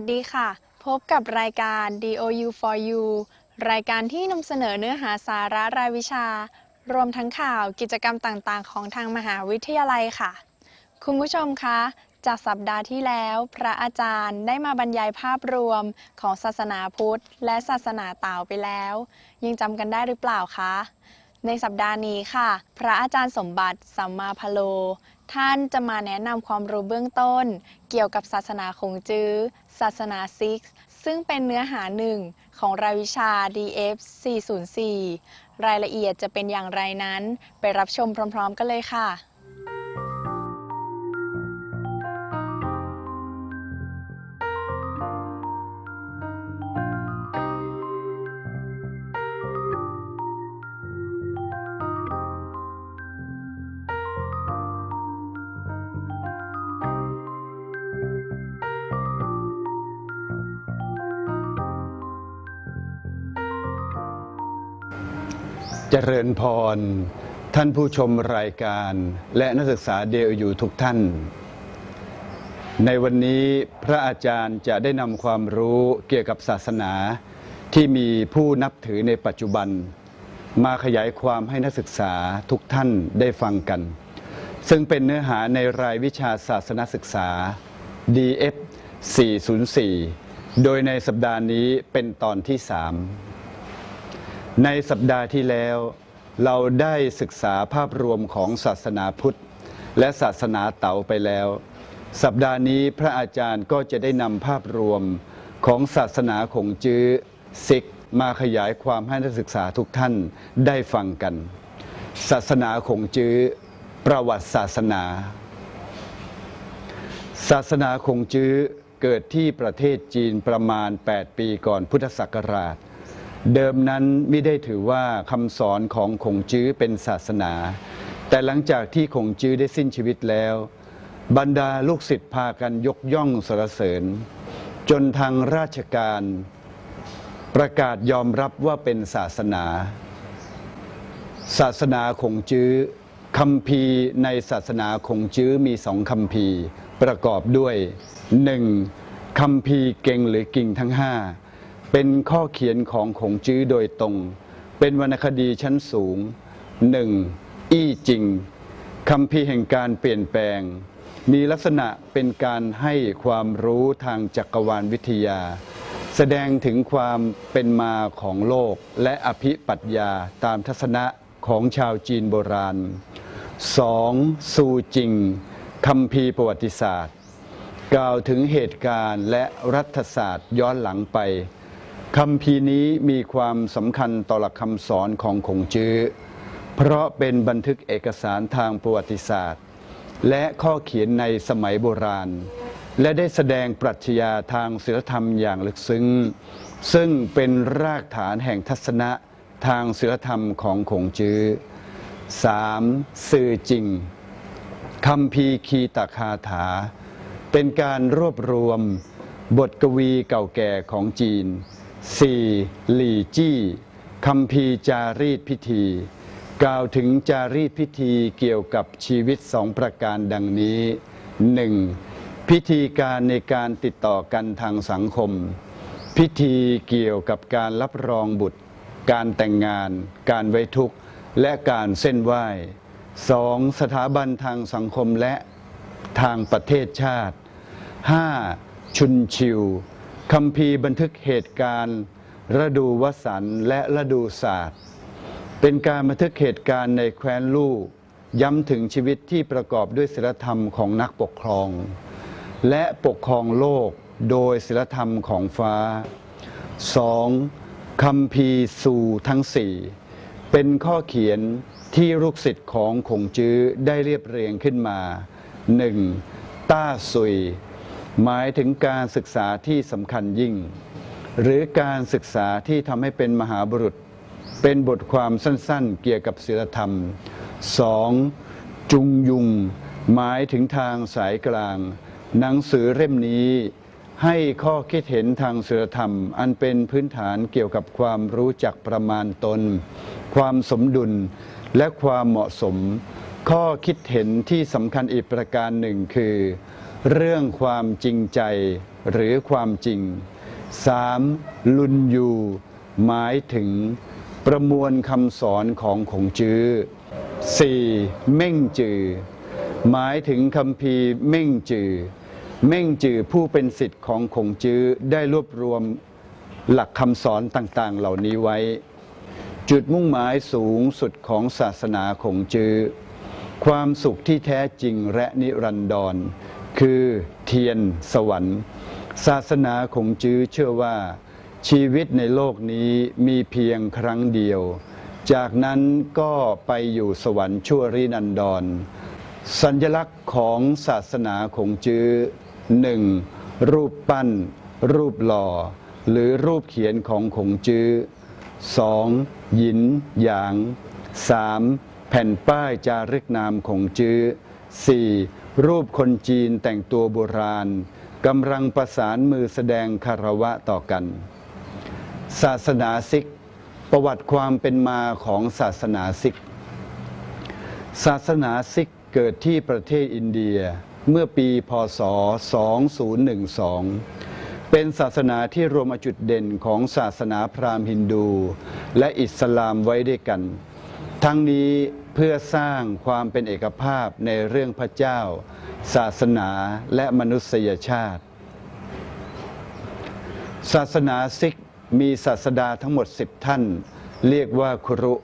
วัสดีค่ะ พบกับรายการ DOU for You รายการที่นำเสนอเนื้อหาสาระรายวิชา รวมทั้งข่าวกิจกรรมต่างๆ ของทางมหาวิทยาลัยค่ะ คุณผู้ชมคะ จากสัปดาห์ที่แล้ว พระอาจารย์ได้มาบรรยายภาพรวมของศาสนาพุทธ และศาสนาเต่าไปแล้ว ยังจำกันได้หรือเปล่าคะ ในสัปดาห์นี้ค่ะ พระอาจารย์สมบัติสัมมาพโลท่านจะมาแนะนำความรู้เบื้องต้น เกี่ยวกับศาสนาคงจื้อ ศาสนาซิกซ์ซึ่งเป็นเนื้อหาหนึ่งของรายวิชา DF 404 รายละเอียดจะเป็นอย่างไรนั้น ไปรับชมพร้อม ๆ กันเลยค่ะ จริญพร ท่านผู้ชมรายการและนักศึกษาเดลอยู่ทุกท่าน ในวันนี้พระอาจารย์จะได้นำความรู้เกี่ยวกับศาสนา ที่มีผู้นับถือในปัจจุบัน มาขยายความให้นักศึกษาทุกท่านได้ฟังกัน ซึ่งเป็นเนื้อหาในรายวิชาศาสนศึกษา DF 404 โดยในสัปดาห์นี้เป็นตอนที่ 3 ในสัปดาห์ที่แล้ว เราได้ศึกษาภาพรวมของศาสนาพุทธ และศาสนาเต๋าไปแล้ว สัปดาห์นี้พระอาจารย์ก็จะได้นำภาพรวมของศาสนาขงจื้อซิก มาขยายความให้นักศึกษาทุกท่านได้ฟังกัน ศาสนาขงจื้อ ประวัติศาสนา ศาสนาคงจื้อเกิดที่ประเทศจีนประมาณ 8 ปีก่อนพุทธศักราช เดิมนั้นไม่ได้ถือว่าคำสอนของคงจื้อเป็นศาสนา แต่หลังจากที่คงจื้อได้สิ้นชีวิตแล้ว บรรดาลูกศิษย์พากันยกย่องสรรเสริญ จนทางราชการ ประกาศยอมรับว่าเป็นศาสนา ศาสนาคงจื้อคำพีในศาสนาคงจื้อมีสองคำพีประกอบด้วย 1. คำพีเก่งหรือกิ่งทั้งห้า เป็นข้อเขียนของคงจื้อโดยตรง เป็นวรรณคดีชั้นสูง 1. อี้จริงคำพีแห่งการเปลี่ยนแปลง มีลักษณะเป็นการให้ความรู้ทางจักรวาลวิทยา แสดงถึงความเป็นมาของโลกและอภิปรัชญาตามทัศนะของชาวจีนโบราณ 2. สูจริงคำพีประวัติศาสตร์ กล่าวถึงเหตุการณ์และรัฐศาสตร์ย้อนหลังไป คำพีนี้มีความสำคัญต่อหลักคำสอนของคงจื้อ เพราะเป็นบันทึกเอกสารทางประวัติศาสตร์ และข้อเขียนในสมัยโบราณ และได้แสดงปรัชญาทางศิลธรรมอย่างลึกซึ้ง ซึ่งเป็นรากฐานแห่งทัศนะทางศิลธรรมของขงจื้อ 3. สื่อจริงคำพีคีตคาถา เป็นการรวบรวม บทกวีเก่าแก่ของจีน 4. หลี่จี้คำพีจารีตพิธี กล่าวถึงจารีตพิธีเกี่ยวกับชีวิตสองประการดังนี้ 1. พิธีการในการติดต่อกันทางสังคม พิธีเกี่ยวกับการรับรองบุตร การแต่งงาน การไว้ทุกข์ และการเส้นไหว้ 2. สถาบันทางสังคมและทางประเทศชาติ 5. ชุนชิว คำพีบันทึกเหตุการณ์ ฤดูวสันต์และฤดูศาสตร์ เป็นการบันทึกเหตุการณ์ในแคว้นลู่ย้ำถึงชีวิตที่ประกอบด้วยศีลธรรมของนักปกครอง และปกครองโลกโดยศีลธรรมของฟ้า 2. คำพีสู่ทั้งสี่เป็นข้อเขียนที่ลูกศิษย์ของขงจื้อได้เรียบเรียงขึ้นมา 1. ต้าซุย หมายถึงการศึกษาที่สำคัญยิ่ง หรือการศึกษาที่ทำให้เป็นมหาบุรุษ เป็นบทความสั้นๆ เกี่ยวกับศีลธรรม 2. จุงยุง หมายถึงทางสายกลาง หนังสือเล่มนี้ ให้ข้อคิดเห็นทางศีลธรรม อันเป็นพื้นฐานเกี่ยวกับความรู้จักประมาณตน ความสมดุลและความเหมาะสม ข้อคิดเห็นที่สำคัญอีกประการหนึ่งคือ เรื่องความจริงใจหรือความจริง 3. ลุนยูหมายถึงประมวลคำสอนของขงจื้อ 4. เม่งจือ หมายถึงคำพีเม่งจือ เม่งจือผู้เป็นสิทธิ์ของขงจื้อได้รวบรวมหลักคำสอนต่างๆ เหล่านี้ไว้ จุดมุ่งหมายสูงสุดของศาสนาขงจื้อ ความสุขที่แท้จริงและนิรันดร คือเทียนสวรรค์ ศาสนาของจื้อเชื่อว่า ชีวิตในโลกนี้มีเพียงครั้งเดียว จากนั้นก็ไปอยู่สวรรค์ชั่วรินันดร สัญลักษณ์ของศาสนาของจื้อหนึ่งรูปปั้น รูปหล่อ หรือรูปเขียนของขงจื้อสองหยินหยาง 3. แผ่นป้ายจารึกนามของจื้อ 4. รูปคนจีนแต่งตัวโบราณกำลังประสานมือแสดงคารวะต่อกัน ศาสนาซิก ประวัติความเป็นมาของศาสนาซิก ศาสนาซิกเกิดที่ประเทศอินเดียเมื่อปีพศ 2012 เป็นศาสนาที่รวมจุดเด่นของศาสนาพราหมณ์ฮินดู และอิสลามไว้ด้วยกัน ทั้งนี้เพื่อสร้างความเป็นเอกภาพในเรื่องพระเจ้า ศาสนาและมนุษยชาติ ศาสนาซิกมีศาสดาทั้งหมด 10 ท่าน เรียกว่าครุ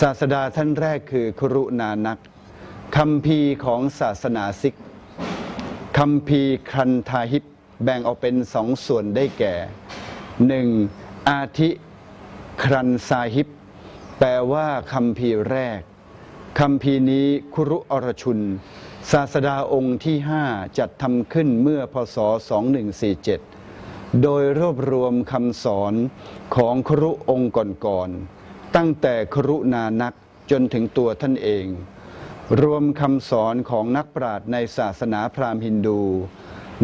ศาสดาท่านแรกคือครุนานักคำพีของศาสนาซิกคำพีร์คันทาฮิปแบ่งออกเป็นสองส่วนได้แก่ 1. อาทิครันซาฮิป แปลว่าคำพีแรกคำพีนี้คุรุอรชุน ศาสดาองค์ที่5จัดทำขึ้นเมื่อพศ 2147 โดยรวบรวมคำสอนของครุองค์ก่อนๆตั้งแต่ครุนานักจนถึงตัวท่านเอง รวมคำสอนของนักปราชญ์ในศาสนาพราหมณ์ฮินดู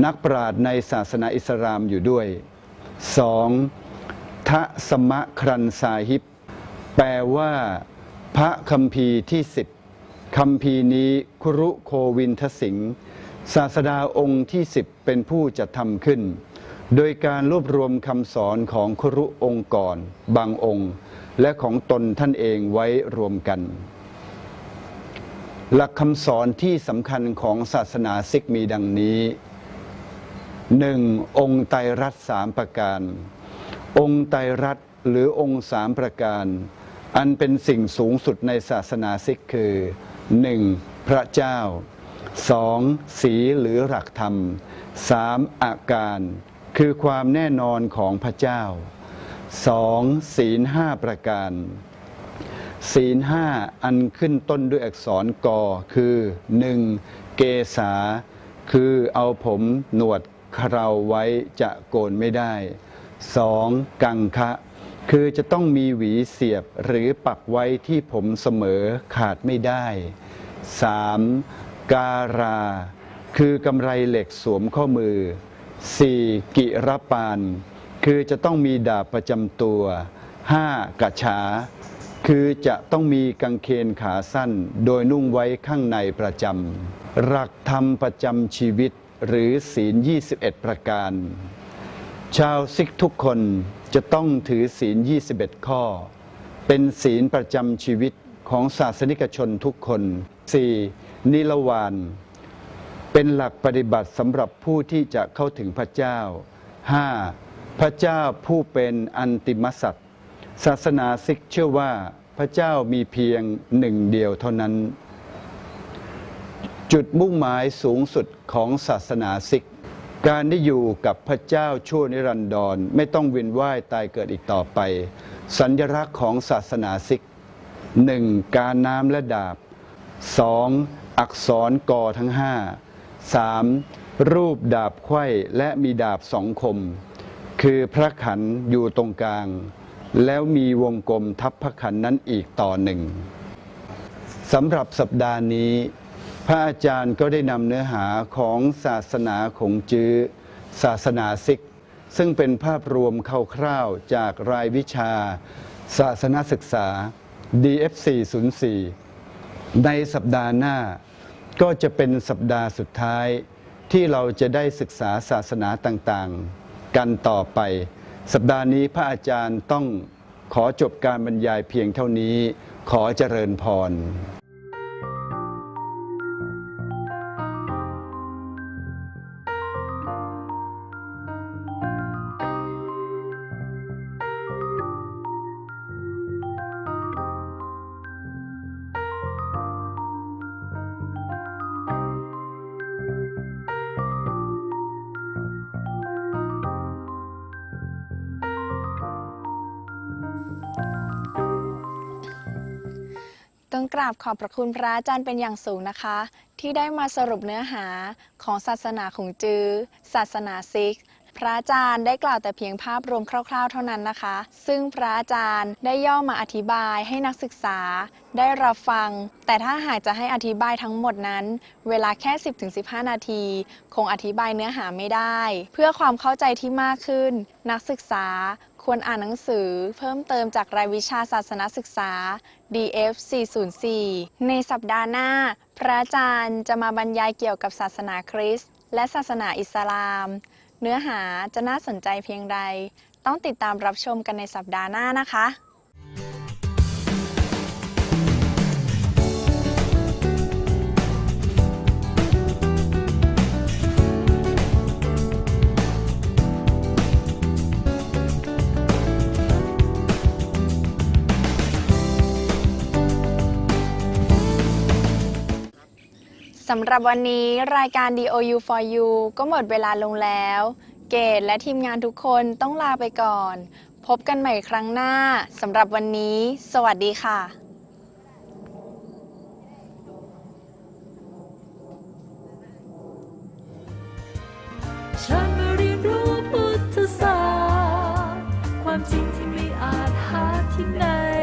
นักปราชญ์ในศาสนาอิสลามอยู่ด้วย 2. ทะสมะครันซาฮิบ แปลว่า พระคัมภีร์ที่สิบคำพีร์นี้ครุโควินทสิงห์ศาสดาองค์ที่สิบเป็นผู้จัดทำขึ้น โดยการรวบรวมคำสอนของครุองค์ก่อน บางองค์ และของตนท่านเองไว้รวมกัน หลักคำสอนที่สำคัญของศาสนาซิกมีดังนี้หนึ่งองค์ไตรรัตสามประการ องค์ไตรรัตหรือองค์สามประการ อันเป็นสิ่งสูงสุดในศาสนาซิกคือ 1. พระเจ้า 2. สีหรือหลักธรรม 3. อาการ คือความแน่นอนของพระเจ้า 2. ศีลห้าประการ ศีลห้าอันขึ้นต้นด้วยอักษรกอคือ 1. เกษา คือเอาผมหนวดเคราไว้จะโกนไม่ได้ 2. กังคะ คือจะต้องมีหวีเสียบหรือปักไว้ที่ผมเสมอขาดไม่ได้ 3. การา คือกำไรเหล็กสวมข้อมือ 4. กิรปาน คือจะต้องมีดาบประจำตัว 5. กระฉาคือจะต้องมีกางเขนขาสั้น โดยนุ่งไว้ข้างในประจำหลักธรรมประจำชีวิตหรือศีล 21 ประการ ชาวซิกทุกคนจะต้องถือศีล 21 ข้อ เป็นศีลประจำชีวิตของศาสนิกชนทุกคน 4. นิรวานเป็นหลักปฏิบัติสำหรับผู้ที่จะเข้าถึงพระเจ้า 5. พระเจ้าผู้เป็นอันติมสัตศาสนาซิกเชื่อว่าพระเจ้ามีเพียงหนึ่งเดียวเท่านั้น จุดมุ่งหมายสูงสุดของศาสนาซิก การได้อยู่กับพระเจ้าชั่วนิรันดรไม่ต้องเวียนว่ายตายเกิดอีกต่อไป สัญลักษณ์ของศาสนาซิก 1. การน้ำและดาบ 2. อักษรกอทั้ง5 3. รูปดาบไขว้และมีดาบสองคม คือพระขันอยู่ตรงกลาง แล้วมีวงกลมทับพระขันนั้นอีกต่อหนึ่งสำหรับสัปดาห์นี้ พระอาจารย์ก็ได้นำเนื้อหาของศาสนาของจื้อ ศาสนาซิก ซึ่งเป็นภาพรวมคร่าวๆจากรายวิชา ศาสนาศึกษา DF 404ในสัปดาห์หน้า ก็จะเป็นสัปดาห์สุดท้ายที่เราจะได้ศึกษาศาสนาต่างๆ กันต่อไป สัปดาห์นี้พระอาจารย์ต้องขอจบการบรรยายเพียงเท่านี้ ขอเจริญพร ต้องกราบขอบพระคุณพระอาจารย์เป็นอย่างสูงนะคะ ที่ได้มาสรุปเนื้อหาของศาสนาขงจือ ศาสนาซิก พระอาจารย์ได้กล่าวแต่เพียงภาพรวมคร่าว ๆ เท่านั้นนะคะ ซึ่งพระอาจารย์ได้ย่อมาอธิบายให้นักศึกษา ได้รับฟัง แต่ถ้าหากจะให้อธิบายทั้งหมดนั้น เวลาแค่ 10-15 นาที คงอธิบายเนื้อหาไม่ได้ เพื่อความเข้าใจที่มากขึ้น นักศึกษาควรอ่านหนังสือเพิ่มเติมจากรายวิชาศาสนศึกษา DF 404 ในสัปดาห์หน้า พระอาจารย์จะมาบรรยายเกี่ยวกับศาสนาคริสต์และศาสนาอิสลาม เนื้อหาจะน่าสนใจเพียงใด ต้องติดตามรับชมกันในสัปดาห์หน้านะคะำหรับวันนี้รายการ DOU for You ก็หมดเวลาลงแล้ว เกดและทีมงานทุกคนต้องลาไปก่อน พบกันใหม่ครั้งหน้าสำหรับวันนี้ สวัสดีค่ะฉันมาเรียนรู้พุทธศาสตร์ความจริงที่ไม่อาจหาที่ไหน